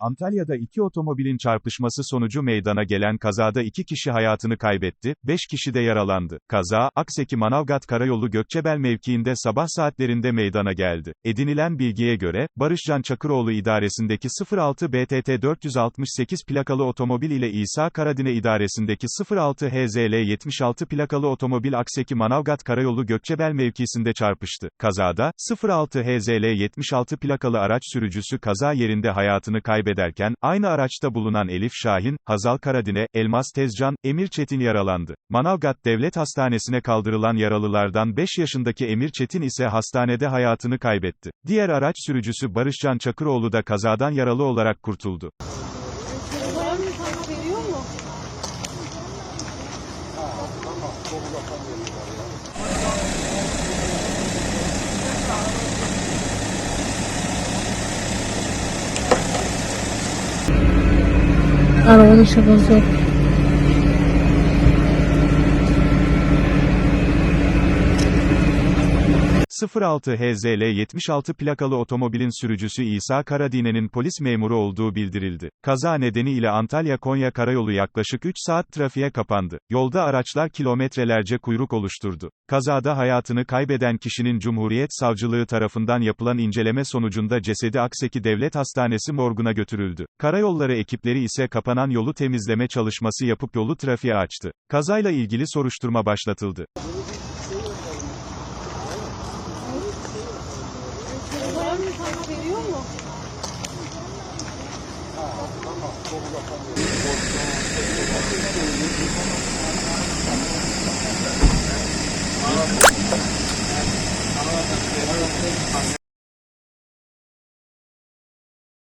Antalya'da iki otomobilin çarpışması sonucu meydana gelen kazada iki kişi hayatını kaybetti, beş kişi de yaralandı. Kaza, Akseki Manavgat Karayolu Gökçebel mevkiinde sabah saatlerinde meydana geldi. Edinilen bilgiye göre, Barışcan Çakıroğlu idaresindeki 06 BTT 468 plakalı otomobil ile İsa Karadine idaresindeki 06 HZL 76 plakalı otomobil Akseki Manavgat Karayolu Gökçebel mevkisinde çarpıştı. Kazada, 06 HZL 76 plakalı araç sürücüsü kaza yerinde hayatını kaybederken, aynı araçta bulunan Elif Şahin, Hazal Karadine, Elmas Tezcan, Emir Çetin yaralandı. Manavgat Devlet Hastanesi'ne kaldırılan yaralılardan 5 yaşındaki Emir Çetin ise hastanede hayatını kaybetti. Diğer araç sürücüsü Barışcan Çakıroğlu da kazadan yaralı olarak kurtuldu. Var mı sana veriyor mu? ...06 HZL 76 plakalı otomobilin sürücüsü İsa Karadine'nin polis memuru olduğu bildirildi. Kaza nedeniyle Antalya-Konya karayolu yaklaşık 3 saat trafiğe kapandı. Yolda araçlar kilometrelerce kuyruk oluşturdu. Kazada hayatını kaybeden kişinin Cumhuriyet Savcılığı tarafından yapılan inceleme sonucunda cesedi Akseki Devlet Hastanesi morguna götürüldü. Karayolları ekipleri ise kapanan yolu temizleme çalışması yapıp yolu trafiğe açtı. Kazayla ilgili soruşturma başlatıldı. Sana veriyor mu?